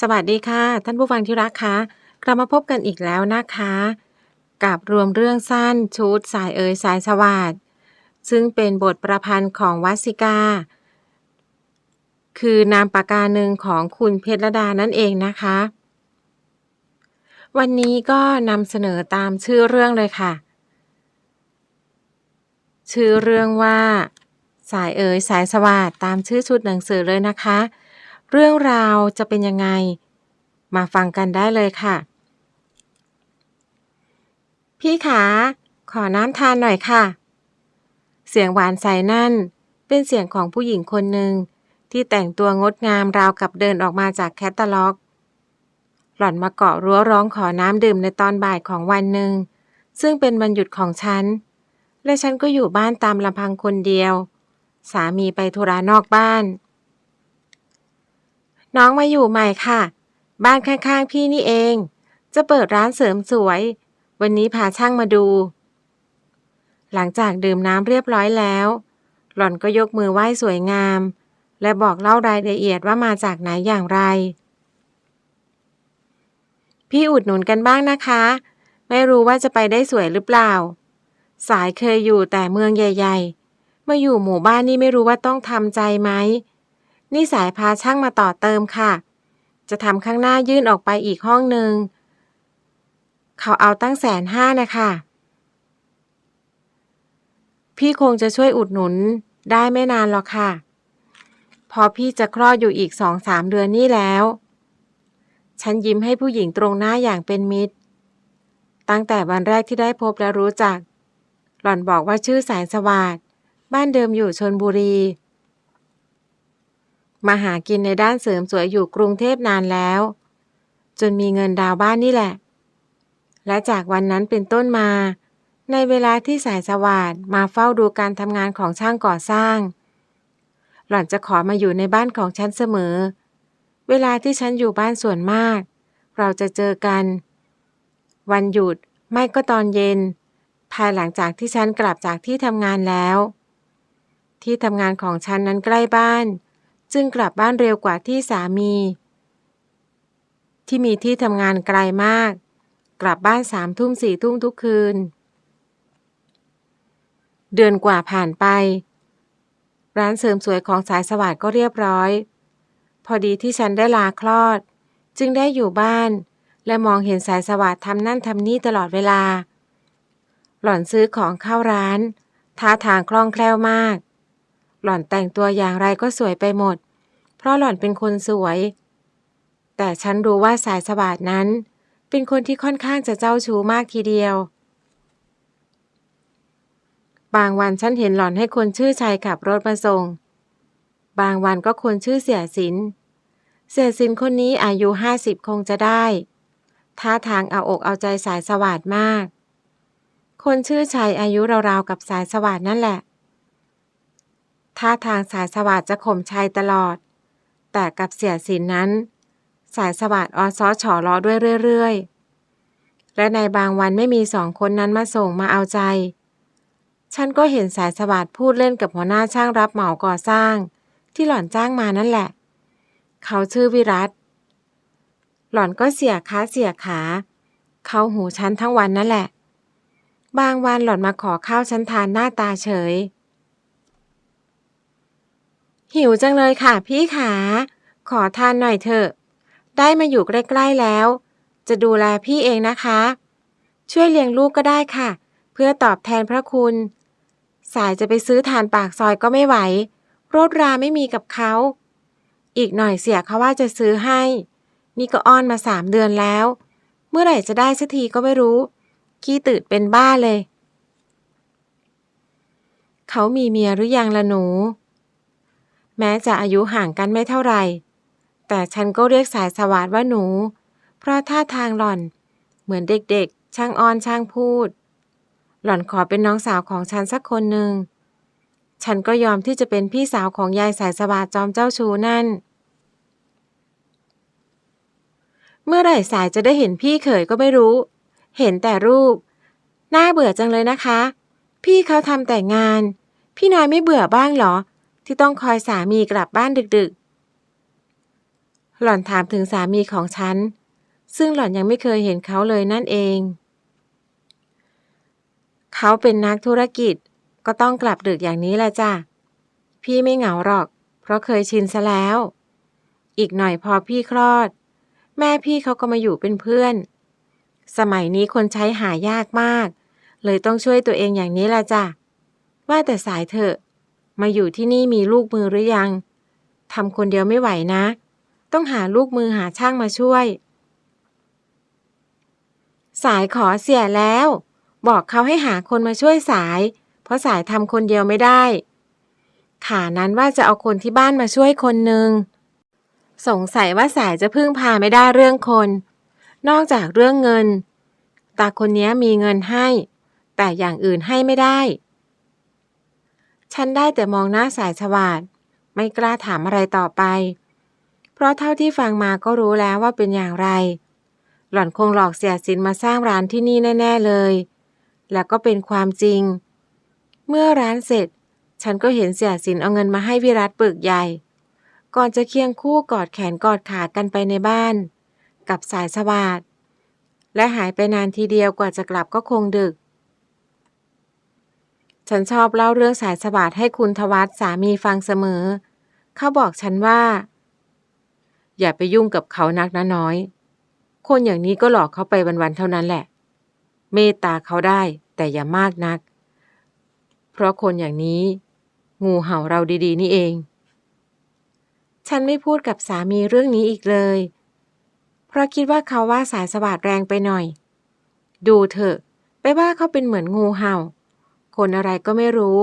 สวัสดีค่ะ ท่านผู้ฟังที่รักคะกลับมาพบกันอีกแล้วนะคะ กับรวมเรื่องสั้นชุดสายเอ๋ยสายสวัสดซึ่งเป็นบทประพันธ์ของวัสสิกา คือนามปากกาหนึ่งของคุณเพชรดานั่นเองนะคะ วันนี้ก็นำเสนอตามชื่อเรื่องเลยค่ะ ชื่อเรื่องว่า สายเอ๋ยสายสวัสดตามชื่อชุดหนังสือเลยนะคะ เรื่องราวจะเป็นยังไง มาฟังกันได้เลยค่ะ พี่ขาขอน้ำทานหน่อยค่ะ เสียงหวานใสนั่น เป็นเสียงของผู้หญิงคนหนึ่งที่แต่งตัวงดงามราวกับเดินออกมาจากแคตตาล็อก หล่อนมาเกาะรั้วร้องขอน้ำดื่มในตอนบ่ายของวันหนึ่ง ซึ่งเป็นวันหยุดของฉัน และฉันก็อยู่บ้านตามลำพังคนเดียว สามีไปธุระนอกบ้าน น้องมาอยู่ใหม่ค่ะ บ้านข้างๆพี่นี่เอง จะเปิดร้านเสริมสวย วันนี้พาช่างมาดู หลังจากดื่มน้ำเรียบร้อยแล้ว หล่อนก็ยกมือไหว้สวยงาม และบอกเล่ารายละเอียดว่ามาจากไหนอย่างไร พี่อุดหนุนกันบ้างนะคะ ไม่รู้ว่าจะไปได้สวยหรือเปล่า สายเคยอยู่แต่เมืองใหญ่ ๆ มาอยู่หมู่บ้านนี่ไม่รู้ว่าต้องทำใจไหม นี่สายพาช่างมาต่อเติมค่ะ จะทำข้างหน้ายื่นออกไปอีกห้องหนึ่ง เขาเอาตั้งแสนห้านะคะ พี่คงจะช่วยอุดหนุนได้ไม่นานหรอกค่ะ พอพี่จะคลอดอยู่อีกสองสามเดือนนี่แล้ว ฉันยิ้มให้ผู้หญิงตรงหน้าอย่างเป็นมิตร ตั้งแต่วันแรกที่ได้พบและรู้จัก หล่อนบอกว่าชื่อแสนสวัสดบ้านเดิมอยู่ชนบุรี มาหากินในด้านเสริมสวยอยู่กรุงเทพนานแล้ว จนมีเงินดาวบ้านนี่แหละ และจากวันนั้นเป็นต้นมา ในเวลาที่สายสวัสดมาเฝ้าดูการทำงานของช่างก่อสร้าง หล่อนจะขอมาอยู่ในบ้านของฉันเสมอ เวลาที่ฉันอยู่บ้านส่วนมาก เราจะเจอกัน วันหยุดไม่ก็ตอนเย็น ภายหลังจากที่ฉันกลับจากที่ทำงานแล้ว ที่ทำงานของฉันนั้นใกล้บ้าน จึงกลับบ้านเร็วกว่าที่สามี ที่มีที่ทำงานไกลมาก กลับบ้านสามทุ่มสี่ทุ่มทุกคืน เดือนกว่าผ่านไป ร้านเสริมสวยของสายสวัสดก็เรียบร้อย พอดีที่ฉันได้ลาคลอด จึงได้อยู่บ้าน และมองเห็นสายสวัสดทำนั่นทำนี่ตลอดเวลา หล่อนซื้อของเข้าร้าน ท่าทางคล่องแคล่วมาก หล่อนแต่งตัวอย่างไรก็สวยไปหมด เพราะหล่อนเป็นคนสวย แต่ฉันรู้ว่าสายสวัสดนั้น เป็นคนที่ค่อนข้างจะเจ้าชู้มากทีเดียว บางวันฉันเห็นหล่อนให้คนชื่อชัยขับรถมาส่ง บางวันก็คนชื่อเสียสิน เสียสินคนนี้อายุห้าสิบคงจะได้ท่าทางเอาอกเอาใจสายสวัสดมาก คนชื่อชัยอายุราวๆกับสายสวัสดนั่นแหละ ท่าทางสายสวัสดจะข่มชัยตลอด แต่กับเสียสินนั้น สายสวัสดออซอฉอล้อด้วยเรื่อยๆ และในบางวันไม่มีสองคนนั้นมาส่งมาเอาใจ ฉันก็เห็นสายสวัสดพูดเล่นกับหัวหน้าช่างรับเหมาก่อสร้าง ที่หล่อนจ้างมานั่นแหละ เขาชื่อวิรัตหล่อนก็เสียขาเสียขา เขาหูฉันทั้งวันนั่นแหละ บางวันหล่อนมาขอข้าวฉันทานหน้าตาเฉย หิวจังเลยค่ะพี่ขา ขอทานหน่อยเถอะ ได้มาอยู่ใกล้ๆแล้ว จะดูแลพี่เองนะคะ ช่วยเลี้ยงลูกก็ได้ค่ะ เพื่อตอบแทนพระคุณ สายจะไปซื้อทานปากซอยก็ไม่ไหวรถราไม่มีกับเขา อีกหน่อยเสียเขาว่าจะซื้อให้ นี่ก็อ้อนมาสามเดือนแล้ว เมื่อไหร่จะได้สักทีก็ไม่รู้ ขี้ตื่นเป็นบ้าเลย เขามีเมียหรือยังล่ะหนู แม้จะอายุห่างกันไม่เท่าไหร่ แต่ฉันก็เรียกสายสวัสดว่าหนู เพราะท่าทางหล่อน เหมือนเด็กๆ ช่างอ้อนช่างพูด หล่อนขอเป็นน้องสาวของฉันสักคนหนึ่ง ฉันก็ยอมที่จะเป็นพี่สาวของยายสายสวัสดจอมเจ้าชูนั่น เมื่อไหร่สายจะได้เห็นพี่เขยก็ไม่รู้ เห็นแต่รูป น่าเบื่อจังเลยนะคะ พี่เขาทำแต่งาน พี่น้อยไม่เบื่อบ้างเหรอ ที่ต้องคอยสามีกลับบ้านดึกๆ หล่อนถามถึงสามีของฉัน ซึ่งหล่อนยังไม่เคยเห็นเขาเลยนั่นเอง เขาเป็นนักธุรกิจก็ต้องกลับดึกอย่างนี้แหละจ้ะ พี่ไม่เหงาหรอก เพราะเคยชินซะแล้ว อีกหน่อยพอพี่คลอด แม่พี่เขาก็มาอยู่เป็นเพื่อน สมัยนี้คนใช้หายากมาก เลยต้องช่วยตัวเองอย่างนี้แหละจ้ะ ว่าแต่สายเถอะ มาอยู่ที่นี่มีลูกมือหรือยังทำคนเดียวไม่ไหวนะ ต้องหาลูกมือหาช่างมาช่วย สายขอเสียแล้ว บอกเขาให้หาคนมาช่วยสาย เพราะสายทำคนเดียวไม่ได้ขานั้นว่าจะเอาคนที่บ้านมาช่วยคนหนึ่งสงสัยว่าสายจะพึ่งพาไม่ได้เรื่องคน นอกจากเรื่องเงิน ตาคนนี้มีเงินให้ แต่อย่างอื่นให้ไม่ได้ ฉันได้แต่มองหน้าสายสวาดไม่กล้าถามอะไรต่อไป เพราะเท่าที่ฟังมาก็รู้แล้วว่าเป็นอย่างไร หล่อนคงหลอกเสียสินมาสร้างร้านที่นี่แน่ ๆเลย แล้วก็เป็นความจริง เมื่อร้านเสร็จ ฉันก็เห็นเสียสินเอาเงินมาให้วิรัตปึกใหญ่ ก่อนจะเคียงคู่กอดแขนกอดขากันไปในบ้าน กับสายสวาดและหายไปนานทีเดียวกว่าจะกลับก็คงดึก ฉันชอบเล่าเรื่องสายสวาดให้คุณทวัตสามีฟังเสมอ เขาบอกฉันว่า อย่าไปยุ่งกับเขานักนะน้อย คนอย่างนี้ก็หลอกเขาไปวันๆเท่านั้นแหละ เมตตาเขาได้แต่อย่ามากนัก เพราะคนอย่างนี้ งูเห่าเราดีๆ นี่เอง ฉันไม่พูดกับสามีเรื่องนี้อีกเลย เพราะคิดว่าเขาว่าสายสวาดแรงไปหน่อย ดูเถอะ ไปว่าเขาเป็นเหมือนงูเห่า คนอะไรก็ไม่รู้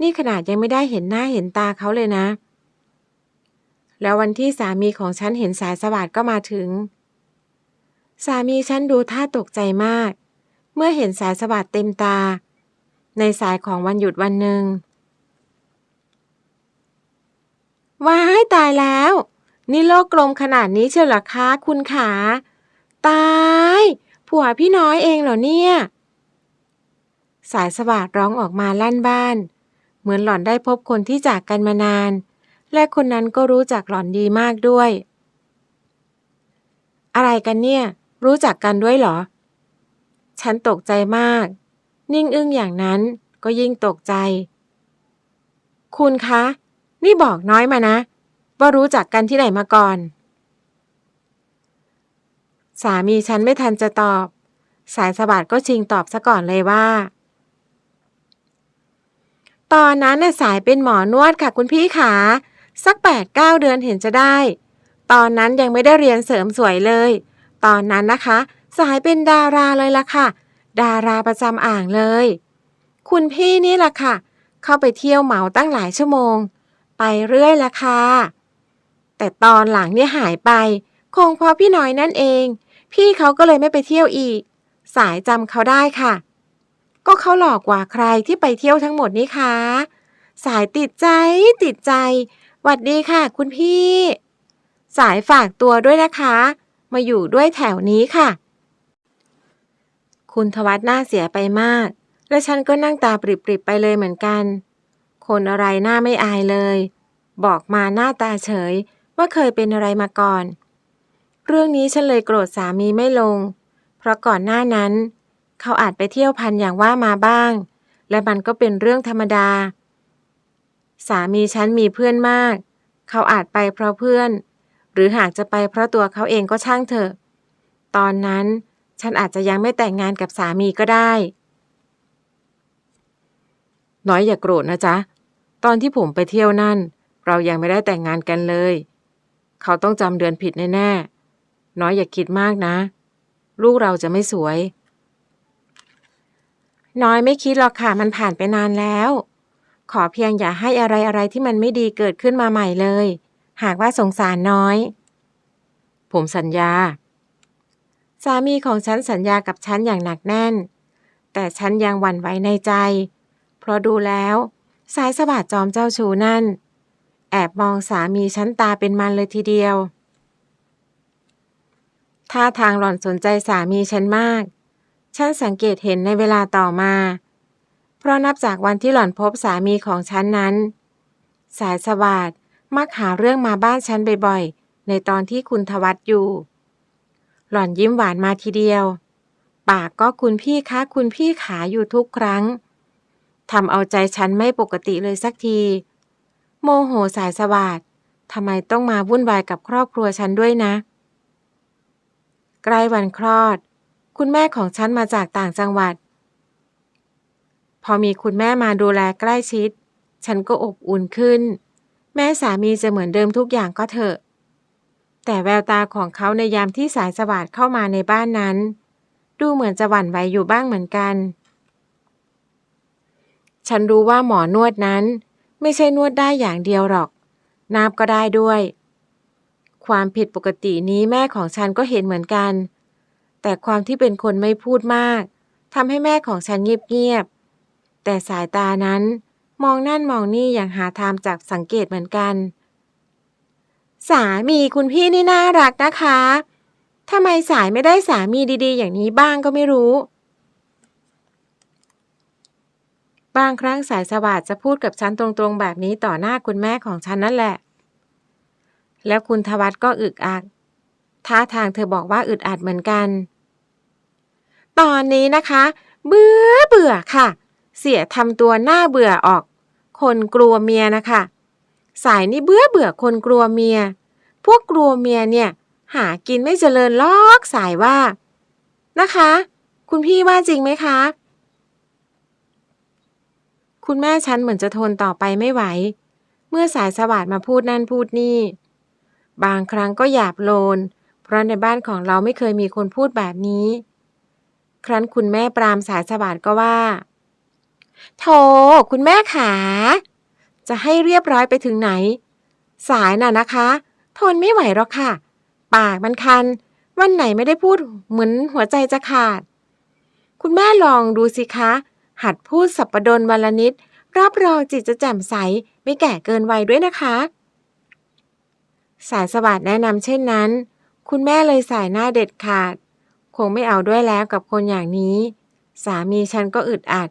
นี่ขนาดยังไม่ได้เห็นหน้าเห็นตาเขาเลยนะ แล้ววันที่สามีของฉันเห็นสายสวาดก็มาถึง สามีฉันดูท่าตกใจมาก เมื่อเห็นสายสวาดเต็มตา ในสายของวันหยุดวันหนึ่งว้ายตายแล้ว นี่โลกกลมขนาดนี้เชียวหรอคะคุณขา ตาย ผัวพี่น้อยเองเหรอเนี่ย สายสวาดร้องออกมาลั่นบ้าน เหมือนหล่อนได้พบคนที่จากกันมานาน และคนนั้นก็รู้จักหล่อนดีมากด้วย อะไรกันเนี่ย รู้จักกันด้วยเหรอ ฉันตกใจมาก นิ่งอึ้งอย่างนั้นก็ยิ่งตกใจ คุณคะ นี่บอกน้อยมานะ ว่ารู้จักกันที่ไหนมาก่อน สามีฉันไม่ทันจะตอบ สายสะบัดก็ชิงตอบซะก่อนเลยว่า ตอนนั้นน่ะสายเป็นหมอนวดค่ะคุณพี่ขาสักแปดเก้าเดือนเห็นจะได้ ตอนนั้นยังไม่ได้เรียนเสริมสวยเลย ตอนนั้นนะคะ สายเป็นดาราเลยล่ะค่ะ ดาราประจำอ่างเลย คุณพี่นี่ล่ะค่ะ เข้าไปเที่ยวเหมาตั้งหลายชั่วโมง ไปเรื่อยล่ะค่ะแต่ตอนหลังเนี่ยหายไป คงเพราะพี่น้อยนั่นเอง พี่เขาก็เลยไม่ไปเที่ยวอีก สายจำเขาได้ค่ะ ก็เขาหลอกกว่าใครที่ไปเที่ยวทั้งหมดนี่คะสายติดใจติดใจหวัดดีค่ะ คุณพี่ สายฝากตัวด้วยนะคะ มาอยู่ด้วยแถวนี้ค่ะ คุณทวัตหน้าเสียไปมาก และฉันก็นั่งตาปริบๆไปเลยเหมือนกัน คนอะไรหน้าไม่อายเลย บอกมาหน้าตาเฉยว่าเคยเป็นอะไรมาก่อน เรื่องนี้ฉันเลยโกรธสามีไม่ลง เพราะก่อนหน้านั้น เขาอาจไปเที่ยวพันอย่างว่ามาบ้าง และมันก็เป็นเรื่องธรรมดา สามีฉันมีเพื่อนมาก เขาอาจไปเพราะเพื่อน หรือหากจะไปเพราะตัวเขาเองก็ช่างเถอะ ตอนนั้นฉันอาจจะยังไม่แต่งงานกับสามีก็ได้ น้อยอย่าโกรธนะจ๊ะ ตอนที่ผมไปเที่ยวนั่น เรายังไม่ได้แต่งงานกันเลย เขาต้องจำเดือนผิดแน่ๆน้อยอย่าคิดมากนะ ลูกเราจะไม่สวย น้อยไม่คิดหรอกค่ะมันผ่านไปนานแล้ว ขอเพียงอย่าให้อะไรอะไรที่มันไม่ดีเกิดขึ้นมาใหม่เลย หากว่าสงสารน้อย ผมสัญญา สามีของฉันสัญญากับฉันอย่างหนักแน่น แต่ฉันยังหวั่นไหวในใจ เพราะดูแล้ว สายสะบัดจอมเจ้าชูนั่น แอบมองสามีฉันตาเป็นมันเลยทีเดียวท่าทางหล่อนสนใจสามีฉันมาก ฉันสังเกตเห็นในเวลาต่อมา เพราะนับจากวันที่หล่อนพบสามีของฉันนั้น สายสวัสดมักหาเรื่องมาบ้านฉันบ่อยๆ ในตอนที่คุณทวัตอยู่ หล่อนยิ้มหวานมาทีเดียว ปากก็คุณพี่คะคุณพี่ขาอยู่ทุกครั้งทำเอาใจฉันไม่ปกติเลยสักที โมโหสายสวัสดทำไมต้องมาวุ่นวายกับครอบครัวฉันด้วยนะ ใกล้วันคลอด คุณแม่ของฉันมาจากต่างจังหวัด พอมีคุณแม่มาดูแลใกล้ชิด ฉันก็อบอุ่นขึ้น แม่สามีจะเหมือนเดิมทุกอย่างก็เถอะ แต่แววตาของเขาในยามที่สายสวัสดเข้ามาในบ้านนั้น ดูเหมือนจะหวั่นไหวอยู่บ้างเหมือนกัน ฉันรู้ว่าหมอนวดนั้น ไม่ใช่นวดได้อย่างเดียวหรอก นาบก็ได้ด้วย ความผิดปกตินี้แม่ของฉันก็เห็นเหมือนกัน แต่ความที่เป็นคนไม่พูดมากทำให้แม่ของฉันเงียบๆ แต่สายตานั้นมองนั่นมองนี่อย่างหาทางจากสังเกตเหมือนกัน สามีคุณพี่นี่น่ารักนะคะทำไมสายไม่ได้สามีดีๆ อย่างนี้บ้างก็ไม่รู้ บางครั้งสายสวัสดจะพูดกับฉันตรงๆ แบบนี้ต่อหน้าคุณแม่ของฉันนั่นแหละ แล้วคุณทวัตก็อึกอักท่าทางเธอบอกว่าอึดอัดเหมือนกัน ตอนนี้นะคะ เบื่อเบื่อค่ะ เสียทำตัวหน้าเบื่อออก คนกลัวเมียนะคะ สายนี่เบื่อเบื่อคนกลัวเมีย พวกกลัวเมียเนี่ย หากินไม่เจริญลอกสายว่า นะคะ คุณพี่ว่าจริงไหมคะ คุณแม่ฉันเหมือนจะทนต่อไปไม่ไหว เมื่อสายสวัสดมาพูดนั่นพูดนี่ บางครั้งก็หยาบโลน เพราะในบ้านของเราไม่เคยมีคนพูดแบบนี้ ครั้นคุณแม่ปรามสายสวัสดก็ว่าโธ่คุณแม่ขา จะให้เรียบร้อยไปถึงไหน สายน่ะนะคะ ทนไม่ไหวหรอกค่ะ ปากมันคัน วันไหนไม่ได้พูดเหมือนหัวใจจะขาด คุณแม่ลองดูสิคะ หัดพูดสับประดนวันละนิด รับรองจิตจะแจ่มใส ไม่แก่เกินวัยด้วยนะคะ สายสวัสดแนะนำเช่นนั้น คุณแม่เลยสายหน้าเด็ดขาด คงไม่เอาด้วยแล้วกับคนอย่างนี้ สามีฉันก็อึดอัด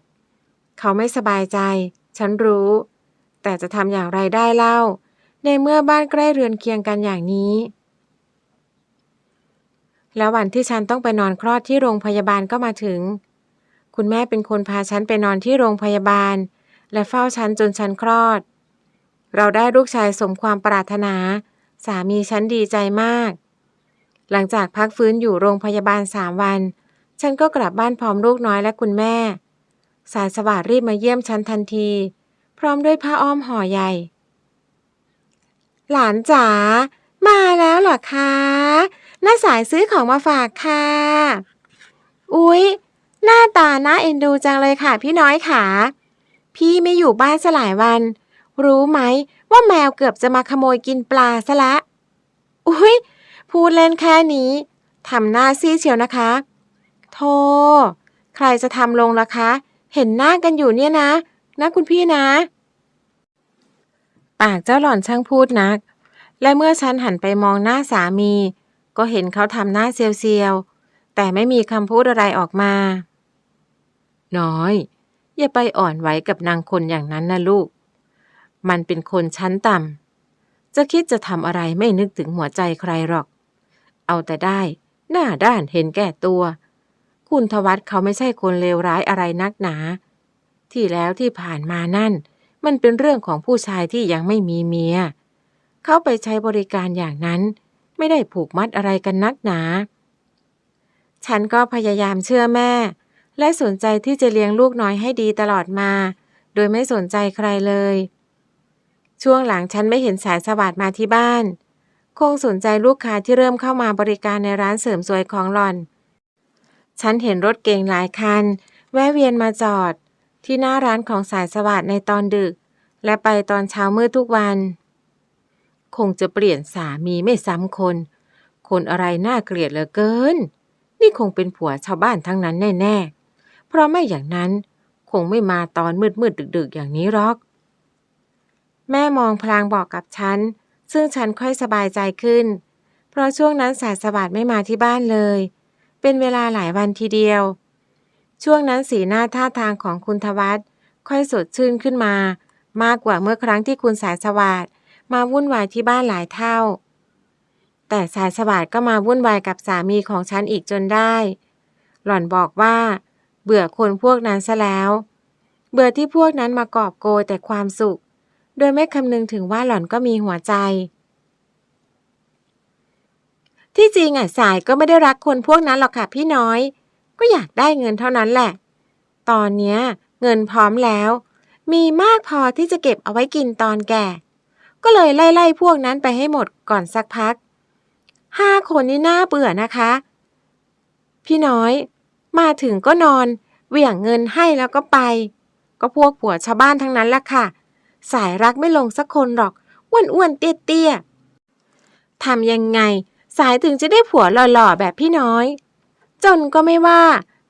เขาไม่สบายใจ ฉันรู้ แต่จะทำอย่างไรได้เล่า ในเมื่อบ้านใกล้เรือนเคียงกันอย่างนี้ แล้ววันที่ฉันต้องไปนอนคลอดที่โรงพยาบาลก็มาถึง คุณแม่เป็นคนพาฉันไปนอนที่โรงพยาบาล และเฝ้าฉันจนฉันคลอด เราได้ลูกชายสมความปรารถนา สามีฉันดีใจมาก หลังจากพักฟื้นอยู่โรงพยาบาลสามวัน ฉันก็กลับบ้านพร้อมลูกน้อยและคุณแม่ สายสวัสดรีบมาเยี่ยมฉันทันที พร้อมด้วยผ้าอ้อมห่อใหญ่ หลานจ๋ามาแล้วเหรอคะน้าสายซื้อของมาฝากค่ะ อุ๊ย หน้าตาน่าเอ็นดูจังเลยค่ะ พี่น้อยขา พี่ไม่อยู่บ้านสลายวัน รู้ไหมว่าแมวเกือบจะมาขโมยกินปลาซะละ อุ๊ย พูดเล่นแค่นี้ทำหน้าซีดเชียวนะคะโธ่ใครจะทำลงล่ะคะ เห็นหน้ากันอยู่เนี่ยนะ นะคุณพี่นะ ปากเจ้าหล่อนช่างพูดนัก และเมื่อฉันหันไปมองหน้าสามี ก็เห็นเขาทำหน้าเซียวๆ แต่ไม่มีคำพูดอะไรออกมา น้อย อย่าไปอ่อนไหวกับนางคนอย่างนั้นนะลูก มันเป็นคนชั้นต่ำจะคิดจะทำอะไรไม่นึกถึงหัวใจใครหรอก เอาแต่ได้ หน้าด้านเห็นแก่ตัว คุณทวัตเขาไม่ใช่คนเลวร้ายอะไรนักหนา ที่แล้วที่ผ่านมานั่น มันเป็นเรื่องของผู้ชายที่ยังไม่มีเมีย เขาไปใช้บริการอย่างนั้น ไม่ได้ผูกมัดอะไรกันนักหนา ฉันก็พยายามเชื่อแม่ และสนใจที่จะเลี้ยงลูกน้อยให้ดีตลอดมา โดยไม่สนใจใครเลย ช่วงหลังฉันไม่เห็นสายสวัสดมาที่บ้าน คงสนใจลูกค้าที่เริ่มเข้ามาบริการในร้านเสริมสวยของหล่อน ฉันเห็นรถเก๋งหลายคัน แวะเวียนมาจอด ที่หน้าร้านของสายสวัสดในตอนดึก และไปตอนเช้ามืดทุกวัน คงจะเปลี่ยนสามีไม่ซ้ำคน คนอะไรน่าเกลียดเหลือเกิน นี่คงเป็นผัวชาวบ้านทั้งนั้นแน่ ๆ เพราะไม่อย่างนั้นคงไม่มาตอนมืดๆดึก ๆ อย่างนี้หรอก แม่มองพลางบอกกับฉัน ซึ่งฉันค่อยสบายใจขึ้น เพราะช่วงนั้นสายสวัสดไม่มาที่บ้านเลย เป็นเวลาหลายวันทีเดียว ช่วงนั้นสีหน้าท่าทางของคุณทวัตค่อยสดชื่นขึ้นมา มากกว่าเมื่อครั้งที่คุณสายสวัสดมาวุ่นวายที่บ้านหลายเท่า แต่สายสวัสดก็มาวุ่นวายกับสามีของฉันอีกจนได้ หล่อนบอกว่า เบื่อคนพวกนั้นซะแล้ว เบื่อที่พวกนั้นมากอบโกยแต่ความสุข โดยไม่คำนึงถึงว่าหล่อนก็มีหัวใจ ที่จริงอะสายก็ไม่ได้รักคนพวกนั้นหรอกค่ะพี่น้อย ก็อยากได้เงินเท่านั้นแหละ ตอนเนี้ยเงินพร้อมแล้ว มีมากพอที่จะเก็บเอาไว้กินตอนแก่ ก็เลยไล่ๆพวกนั้นไปให้หมดก่อนสักพักห้าคนนี่น่าเบื่อนะคะ พี่น้อย มาถึงก็นอน เหวี่ยงเงินให้แล้วก็ไป ก็พวกผัวชาวบ้านทั้งนั้นแหละค่ะ สายรักไม่ลงสักคนหรอกอ้วนๆเตี้ยๆทำยังไง สายถึงจะได้ผัวหล่อๆแบบพี่น้อย จนก็ไม่ว่า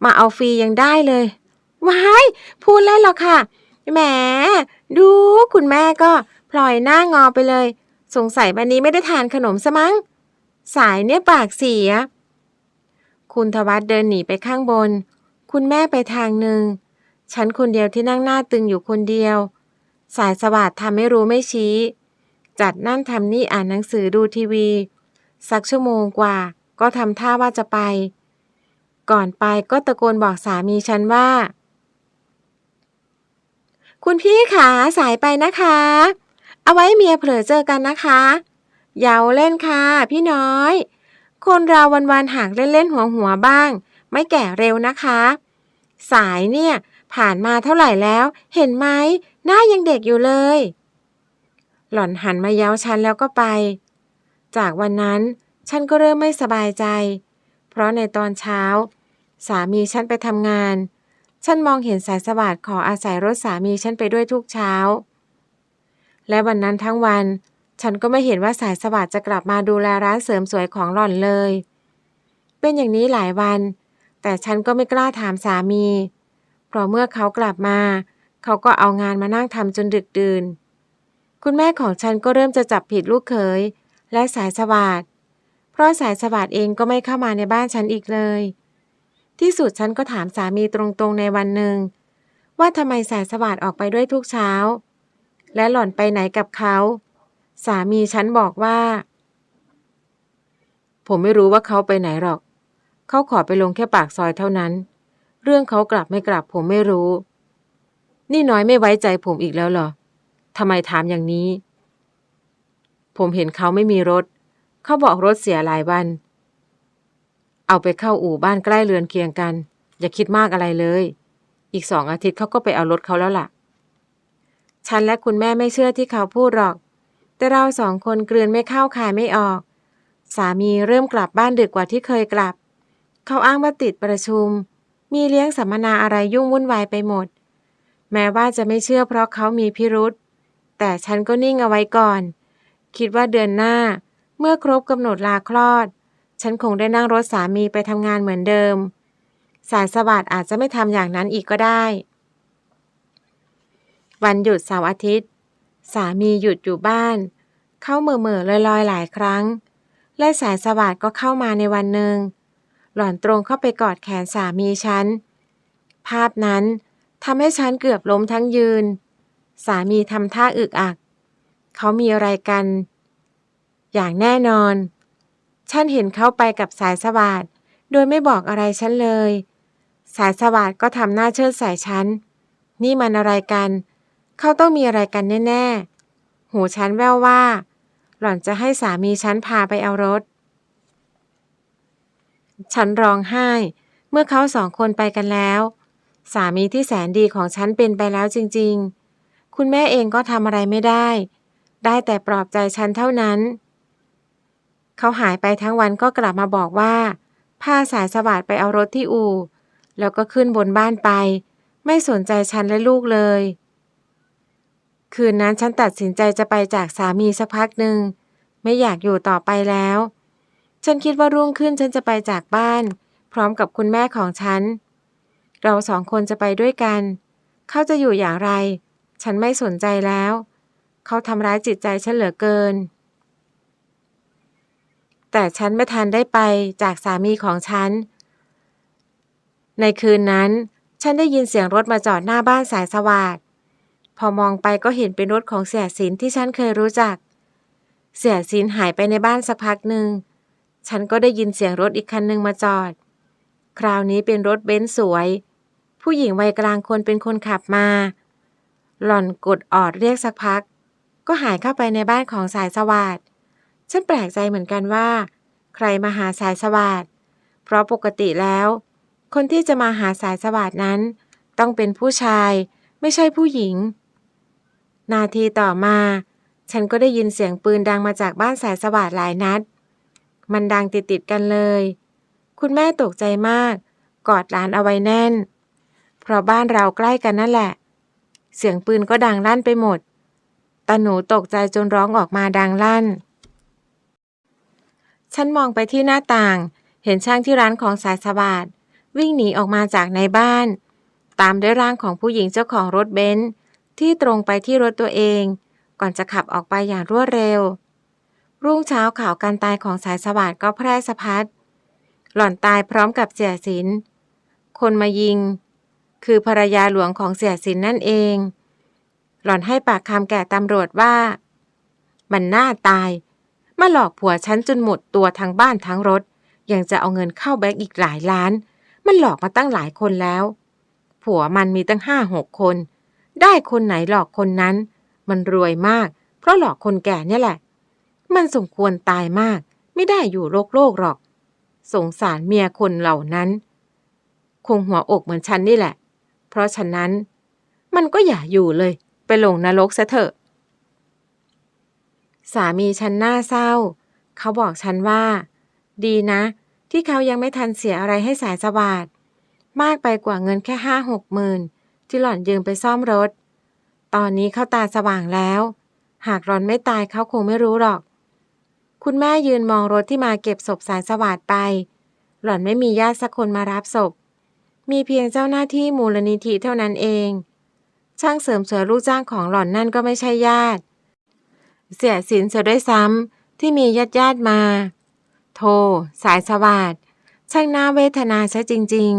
มาเอาฟรียังได้เลยว้ายพูดเล่นหรอกค่ะแหมดูคุณแม่ก็พลอยหน้างอไปเลย สงสัยวันนี้ไม่ได้ทานขนมซะมั้ง สายเนี่ยปากเสีย คุณทวัตเดินหนีไปข้างบน คุณแม่ไปทางหนึ่ง ฉันคนเดียวที่นั่งหน้าตึงอยู่คนเดียว สายสวัสดทำไม่รู้ไม่ชี้ จัดนั่นทำนี่อ่านหนังสือดูทีวี สักชั่วโมงกว่า ก็ทำท่าว่าจะไป ก่อนไปก็ตะโกนบอกสามีฉันว่า คุณพี่ขาสายไปนะคะ เอาไว้เมียเผลอเจอกันนะคะเยาเล่นค่ะ พี่น้อย คนเราวันๆหากเล่นๆหัวหัวบ้าง ไม่แก่เร็วนะคะ สายเนี่ย ผ่านมาเท่าไหร่แล้ว เห็นไหม หน้ายังเด็กอยู่เลย หล่อนหันมาเย้าฉันแล้วก็ไป จากวันนั้นฉันก็เริ่มไม่สบายใจ เพราะในตอนเช้า สามีฉันไปทำงาน ฉันมองเห็นสายสวัสดขออาศัยรถสามีฉันไปด้วยทุกเช้า และวันนั้นทั้งวัน ฉันก็ไม่เห็นว่าสายสวัสดจะกลับมาดูแลร้านเสริมสวยของหล่อนเลย เป็นอย่างนี้หลายวัน แต่ฉันก็ไม่กล้าถามสามี เพราะเมื่อเขากลับมา เขาก็เอางานมานั่งทำจนดึกดื่น คุณแม่ของฉันก็เริ่มจะจับผิดลูกเขยและสายสวัสดเพราะสายสวัสดเองก็ไม่เข้ามาในบ้านฉันอีกเลย ที่สุดฉันก็ถามสามีตรงๆในวันหนึ่ง ว่าทำไมสายสวัสดออกไปด้วยทุกเช้า และหล่อนไปไหนกับเขา สามีฉันบอกว่า ผมไม่รู้ว่าเขาไปไหนหรอก เขาขอไปลงแค่ปากซอยเท่านั้น เรื่องเขากลับไม่กลับผมไม่รู้ นี่น้อยไม่ไว้ใจผมอีกแล้วเหรอทำไมถามอย่างนี้ ผมเห็นเขาไม่มีรถ เขาบอกรถเสียหลายวัน เอาไปเข้าอู่บ้านใกล้เรือนเคียงกัน อย่าคิดมากอะไรเลย อีกสองอาทิตย์เขาก็ไปเอารถเขาแล้วล่ะ ฉันและคุณแม่ไม่เชื่อที่เขาพูดหรอก แต่เราสองคนกลืนไม่เข้าคายไม่ออก สามีเริ่มกลับบ้านดึกกว่าที่เคยกลับ เขาอ้างว่าติดประชุม มีเลี้ยงสัมมนาอะไรยุ่งวุ่นวายไปหมด แม้ว่าจะไม่เชื่อเพราะเขามีพิรุษแต่ฉันก็นิ่งเอาไว้ก่อน คิดว่าเดือนหน้า เมื่อครบกำหนดลาคลอด ฉันคงได้นั่งรถสามีไปทำงานเหมือนเดิม สายสวัสดอาจจะไม่ทำอย่างนั้นอีกก็ได้ วันหยุดเสาร์อาทิตย์ สามีหยุดอยู่บ้าน เข้าเมื่อเมื่อลอยๆหลายครั้ง และสายสวัสดก็เข้ามาในวันหนึ่ง หล่อนตรงเข้าไปกอดแขนสามีฉัน ภาพนั้น ทำให้ฉันเกือบล้มทั้งยืน สามีทำท่าอึกอัก เขามีอะไรกัน อย่างแน่นอน ฉันเห็นเขาไปกับสายสวัสดโดยไม่บอกอะไรฉันเลย สายสวัสดก็ทำหน้าเชิดใส่ฉัน นี่มันอะไรกัน เขาต้องมีอะไรกันแน่ๆ หูฉันแว่วว่า หล่อนจะให้สามีฉันพาไปเอารถ ฉันร้องไห้ เมื่อเขาสองคนไปกันแล้ว สามีที่แสนดีของฉันเป็นไปแล้วจริง ๆ คุณแม่เองก็ทำอะไรไม่ได้ ได้แต่ปลอบใจฉันเท่านั้น เขาหายไปทั้งวันก็กลับมาบอกว่า พาสายสวัสดไปเอารถที่อู่ แล้วก็ขึ้นบนบ้านไป ไม่สนใจฉันและลูกเลย คืนนั้นฉันตัดสินใจจะไปจากสามีสักพักหนึ่ง ไม่อยากอยู่ต่อไปแล้ว ฉันคิดว่ารุ่งขึ้นฉันจะไปจากบ้าน พร้อมกับคุณแม่ของฉัน เราสองคนจะไปด้วยกัน เขาจะอยู่อย่างไร ฉันไม่สนใจแล้ว เขาทำร้ายจิตใจฉันเหลือเกิน แต่ฉันไม่ทันได้ไปจากสามีของฉัน ในคืนนั้น ฉันได้ยินเสียงรถมาจอดหน้าบ้านสายสวัสดพอมองไปก็เห็นเป็นรถของเสียสินที่ฉันเคยรู้จัก เสียสินหายไปในบ้านสักพักหนึ่ง ฉันก็ได้ยินเสียงรถอีกคันหนึ่งมาจอด คราวนี้เป็นรถเบนซ์สวย ผู้หญิงวัยกลางคนเป็นคนขับมา หล่อนกดออดเรียกสักพัก ก็หายเข้าไปในบ้านของสายสวัสดฉันแปลกใจเหมือนกันว่า ใครมาหาสายสวัสดเพราะปกติแล้ว คนที่จะมาหาสายสวัสดนั้น ต้องเป็นผู้ชาย ไม่ใช่ผู้หญิง นาทีต่อมา ฉันก็ได้ยินเสียงปืนดังมาจากบ้านสายสวัสดหลายนัด มันดังติดติดกันเลย คุณแม่ตกใจมาก กอดหลานเอาไว้แน่น เพราะบ้านเราใกล้กันนั่นแหละ เสียงปืนก็ดังลั่นไปหมดตาหนูตกใจจนร้องออกมาดังลั่น ฉันมองไปที่หน้าต่าง เห็นช่างที่ร้านของสายสวัสดวิ่งหนีออกมาจากในบ้าน ตามด้วยร่างของผู้หญิงเจ้าของรถเบนซ์ที่ตรงไปที่รถตัวเอง ก่อนจะขับออกไปอย่างรวดเร็ว รุ่งเช้าข่าวการตายของสายสวัสดก็แพร่สะพัด หล่อนตายพร้อมกับเสียสิน คนมายิง คือภรรยาหลวงของเสียสินนั่นเอง หล่อนให้ปากคำแก่ตำรวจว่า มันน่าตาย มาหลอกผัวฉันจนหมดตัวทั้งบ้านทั้งรถ ยังจะเอาเงินเข้าแบงก์อีกหลายล้าน มันหลอกมาตั้งหลายคนแล้ว ผัวมันมีตั้งห้าหกคน ได้คนไหนหลอกคนนั้น มันรวยมาก เพราะหลอกคนแก่เนี่ยแหละ มันสมควรตายมาก ไม่ได้อยู่โลกโลกหรอก สงสารเมียคนเหล่านั้น คงหัวอกเหมือนฉันนี่แหละ เพราะฉะนั้น มันก็อย่าอยู่เลย ไปลงนรกซะเถอะ สามีฉันหน่าเศร้า เขาบอกฉันว่า ดีนะ ที่เขายังไม่ทันเสียอะไรให้สายสวาดมากไปกว่าเงินแค่ห้าหกหมื่นที่หล่อนยืมไปซ่อมรถ ตอนนี้เขาตาสว่างแล้ว หากหล่อนไม่ตายเขาคงไม่รู้หรอก คุณแม่ยืนมองรถที่มาเก็บศพสายสวาดไป หล่อนไม่มีญาติสักคนมารับศพ มีเพียงเจ้าหน้าที่มูลนิธิเท่านั้นเอง ช่างเสริมสวยลูกจ้างของหล่อนนั่นก็ไม่ใช่ญาติ เสียสินเสียด้วยซ้ำที่มีญาติญาติมา โทสายสวัสดช่างน่าเวทนาซะจริง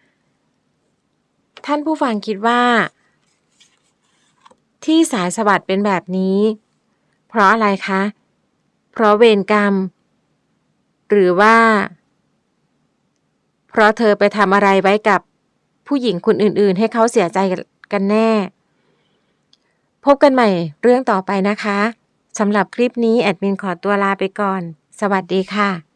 ๆ ท่านผู้ฟังคิดว่า ที่สายสวัสดเป็นแบบนี้ เพราะอะไรคะ เพราะเวรกรรม หรือว่า เพราะเธอไปทำอะไรไว้กับผู้หญิงคนอื่นๆ ให้เขาเสียใจกันแน่ พบกันใหม่เรื่องต่อไปนะคะสำหรับคลิปนี้แอดมินขอตัวลาไปก่อน สวัสดีค่ะ